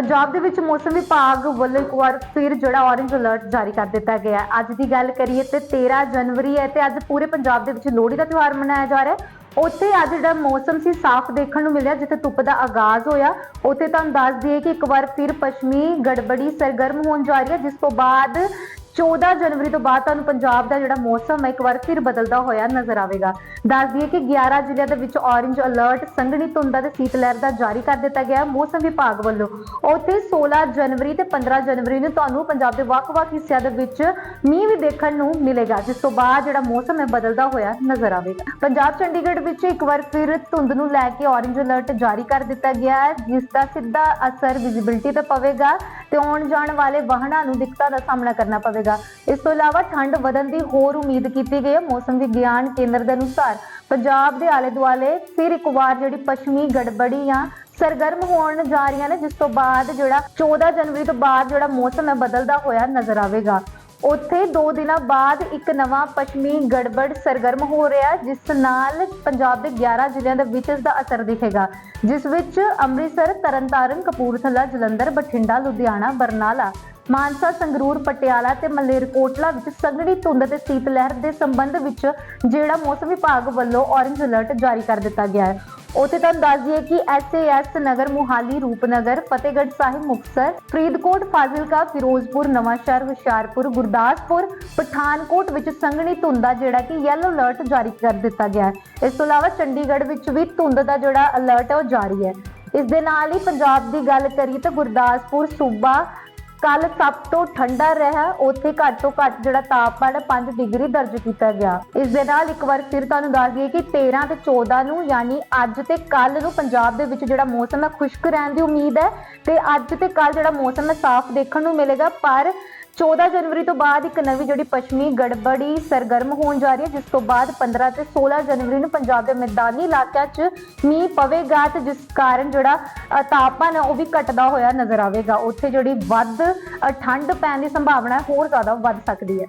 ਪੰਜਾਬ ਦੇ ਵਿੱਚ ਮੌਸਮ ਵਿਭਾਗ ਵੱਲੋਂ ਇੱਕ ਵਾਰ ਫਿਰ ਜਿਹੜਾ ਔਰੇਂਜ ਅਲਰਟ ਜਾਰੀ ਕਰ ਦਿੱਤਾ ਗਿਆ ਅੱਜ ਦੀ ਗੱਲ ਕਰੀਏ ਤੇ 13 ਜਨਵਰੀ ਹੈ ਤੇ ਅੱਜ ਪੂਰੇ ਪੰਜਾਬ ਦੇ ਵਿੱਚ ਲੋਹੜੀ ਦਾ ਤਿਉਹਾਰ ਮਨਾਇਆ ਜਾ ਰਿਹਾ ਹੈ। ਉੱਥੇ ਅੱਜ ਜਿਹੜਾ ਮੌਸਮ ਸੀ, ਸਾਫ਼ ਦੇਖਣ ਨੂੰ ਮਿਲਿਆ, ਜਿੱਥੇ ਧੁੱਪ ਦਾ ਆਗਾਜ਼ ਹੋਇਆ। ਉੱਥੇ ਤੁਹਾਨੂੰ ਦੱਸ ਦਈਏ ਕਿ ਇੱਕ ਵਾਰ ਫਿਰ ਪੱਛਮੀ ਗੜਬੜੀ ਸਰਗਰਮ ਹੋਣ ਜਾ ਰਹੀ ਹੈ, ਜਿਸ ਤੋਂ ਬਾਅਦ 14 ਜਨਵਰੀ ਤੋਂ ਬਾਅਦ ਤੁਹਾਨੂੰ ਪੰਜਾਬ ਦਾ ਜਿਹੜਾ ਮੌਸਮ ਹੈ, ਇੱਕ ਵਾਰ ਫਿਰ ਬਦਲਦਾ ਹੋਇਆ ਨਜ਼ਰ ਆਵੇਗਾ। ਦੱਸ ਦਈਏ ਕਿ 11 ਜ਼ਿਲ੍ਹਿਆਂ ਦੇ ਵਿੱਚ ਔਰੇਂਜ ਅਲਰਟ ਸੰਘਣੀ ਧੁੰਦ ਅਤੇ ਸੀਤ ਲਹਿਰ ਦਾ ਜਾਰੀ ਕਰ ਦਿੱਤਾ ਗਿਆ ਮੌਸਮ ਵਿਭਾਗ ਵੱਲੋਂ। ਉੱਥੇ 16 ਜਨਵਰੀ ਤੇ 15 ਜਨਵਰੀ ਨੂੰ ਤੁਹਾਨੂੰ ਪੰਜਾਬ ਦੇ ਵੱਖ-ਵੱਖ ਹਿੱਸਿਆਂ ਦੇ ਵਿੱਚ ਮੀਂਹ ਵੀ ਦੇਖਣ ਨੂੰ ਮਿਲੇਗਾ, ਜਿਸ ਤੋਂ ਬਾਅਦ ਜਿਹੜਾ ਮੌਸਮ ਹੈ, ਬਦਲਦਾ ਹੋਇਆ ਨਜ਼ਰ ਆਵੇਗਾ। ਪੰਜਾਬ ਚੰਡੀਗੜ੍ਹ ਵਿੱਚ ਇੱਕ ਵਾਰ ਫਿਰ ਧੁੰਦ ਨੂੰ ਲੈ ਕੇ ਔਰੇਂਜ ਅਲਰਟ ਜਾਰੀ ਕਰ ਦਿੱਤਾ ਗਿਆ ਹੈ, ਜਿਸ ਦਾ ਸਿੱਧਾ ਅਸਰ ਵਿਜ਼ਿਬਿਲਟੀ ਤੇ ਪਵੇਗਾ। ਤੇ ਆਉਣ ਜਾਣ ਵਾਲੇ ਵਾਹਨਾਂ ਨੂੰ ਦਿੱਕਤਾਂ ਦਾ ਸਾਹਮਣਾ ਕਰਨਾ ਪਵੇਗਾ। ਇਸ ਤੋਂ ਇਲਾਵਾ ਠੰਡ ਵਧਣ ਦੀ ਹੋਰ ਉਮੀਦ ਕੀਤੀ ਗਈ ਹੈ। ਮੌਸਮ ਵਿਗਿਆਨ ਕੇਂਦਰ ਦੇ ਅਨੁਸਾਰ ਪੰਜਾਬ ਦੇ ਆਲੇ ਦੁਆਲੇ ਫਿਰ ਇੱਕ ਵਾਰ ਜਿਹੜੀ ਪੱਛਮੀ ਗੜਬੜੀ ਗੜਬੜੀਆਂ ਸਰਗਰਮ ਹੋਣ ਜਾ ਰਹੀਆਂ ਨੇ, ਜਿਸ ਤੋਂ ਬਾਅਦ ਜਿਹੜਾ 14 ਜਨਵਰੀ ਤੋਂ ਬਾਅਦ ਜਿਹੜਾ ਮੌਸਮ ਹੈ ਬਦਲਦਾ ਹੋਇਆ ਨਜ਼ਰ ਆਵੇਗਾ। ਉੱਥੇ 2 ਦਿਨਾਂ ਬਾਅਦ ਇੱਕ ਨਵਾਂ ਪੱਛਮੀ ਗੜਬੜ ਸਰਗਰਮ ਹੋ ਰਿਹਾ ਜਿਸ ਨਾਲ ਪੰਜਾਬ ਦੇ 11 ਜ਼ਿਲ੍ਹਿਆਂ ਦੇ ਵਿੱਚ ਇਸ ਦਾ ਅਸਰ ਦਿਖੇਗਾ। ਜਿਸ ਵਿੱਚ ਅੰਮ੍ਰਿਤਸਰ, ਤਰਨਤਾਰਨ, ਕਪੂਰਥਲਾ, ਜਲੰਧਰ, ਬਠਿੰਡਾ, ਲੁਧਿਆਣਾ, ਬਰਨਾਲਾ, ਮਾਨਸਾ, ਸੰਗਰੂਰ, ਪਟਿਆਲਾ ਤੇ ਮਲੇਰਕੋਟਲਾ ਵਿੱਚ ਸੰਘਣੀ ਧੁੰਦ ਤੇ ਸੀਤ ਲਹਿਰ ਦੇ ਸੰਬੰਧ ਵਿੱਚ ਜਿਹੜਾ ਮੌਸਮ ਵਿਭਾਗ ਵੱਲੋਂ ਔਰੰਜ ਅਲਰਟ ਜਾਰੀ ਕਰ ਦਿੱਤਾ ਗਿਆ ਹੈ। ਉੱਥੇ ਤੁਹਾਨੂੰ ਦੱਸ ਦਈਏ ਕਿ ਐਸਏਐਸ ਨਗਰ ਮੁਹਾਲੀ, ਰੂਪਨਗਰ, ਫਤਿਹਗੜ੍ਹ ਸਾਹਿਬ, ਮੁਕਤਸਰ, ਫਰੀਦਕੋਟ, ਫਾਜ਼ਿਲਕਾ, ਫਿਰੋਜ਼ਪੁਰ, ਨਵਾਂਸ਼ਹਿਰ, ਹੁਸ਼ਿਆਰਪੁਰ, ਗੁਰਦਾਸਪੁਰ, ਪਠਾਨਕੋਟ ਵਿੱਚ ਸੰਘਣੀ ਧੁੰਦ ਦਾ ਜਿਹੜਾ ਕਿ ਯੈਲੋ ਅਲਰਟ ਜਾਰੀ ਕਰ ਦਿੱਤਾ ਗਿਆ ਹੈ। ਇਸ ਤੋਂ ਇਲਾਵਾ ਚੰਡੀਗੜ੍ਹ ਵਿੱਚ ਵੀ ਧੁੰਦ ਦਾ ਜਿਹੜਾ ਅਲਰਟ ਹੈ ਉਹ ਜਾਰੀ ਹੈ। ਇਸ ਦੇ ਨਾਲ ਹੀ ਪੰਜਾਬ ਦੀ ਗੱਲ ਕਰੀਏ ਤਾਂ ਗੁਰਦਾਸਪੁਰ, ਸੂਬਾ ਕੱਲ ਸਭ ਤੋਂ ਠੰਡਾ ਰਿਹਾ, ਉੱਥੇ ਘੱਟ ਤੋਂ ਘੱਟ ਜਿਹੜਾ ਤਾਪਮਾਨ ਹੈ 5 ਡਿਗਰੀ ਦਰਜ ਕੀਤਾ ਗਿਆ। ਇਸ ਦੇ ਨਾਲ ਇੱਕ ਵਾਰ ਫਿਰ ਤੁਹਾਨੂੰ ਦੱਸ ਦਈਏ ਕਿ 13 ਤੇ 14 ਨੂੰ ਯਾਨੀ ਅੱਜ ਤੇ ਕੱਲ ਨੂੰ ਪੰਜਾਬ ਦੇ ਵਿੱਚ ਜਿਹੜਾ ਮੌਸਮ ਹੈ, ਖੁਸ਼ਕ ਰਹਿਣ ਦੀ ਉਮੀਦ ਹੈ ਤੇ ਅੱਜ ਤੇ ਕੱਲ ਜਿਹੜਾ ਮੌਸਮ ਹੈ, ਸਾਫ਼ ਦੇਖਣ ਨੂੰ ਮਿਲੇਗਾ। ਪਰ 14 ਜਨਵਰੀ ਤੋਂ ਬਾਅਦ ਇੱਕ ਨਵੀਂ ਜਿਹੜੀ ਪੱਛਮੀ ਗੜਬੜੀ ਸਰਗਰਮ ਹੋਣ ਜਾ ਰਹੀ ਹੈ, ਜਿਸ ਤੋਂ ਬਾਅਦ 15 ਤੇ 16 ਜਨਵਰੀ ਨੂੰ ਪੰਜਾਬ ਦੇ ਮੈਦਾਨੀ ਇਲਾਕਿਆਂ 'ਚ ਮੀਂਹ ਪਵੇਗਾ ਤੇ ਜਿਸ ਕਾਰਨ ਜਿਹੜਾ ਤਾਪਮਾਨ ਹੈ ਉਹ ਵੀ ਘਟਦਾ ਹੋਇਆ ਨਜ਼ਰ ਆਵੇਗਾ। ਉੱਥੇ ਜਿਹੜੀ ਵੱਧ ਠੰਡ ਪੈਣ ਦੀ ਸੰਭਾਵਨਾ ਹੋਰ ਜ਼ਿਆਦਾ ਵੱਧ ਸਕਦੀ ਹੈ।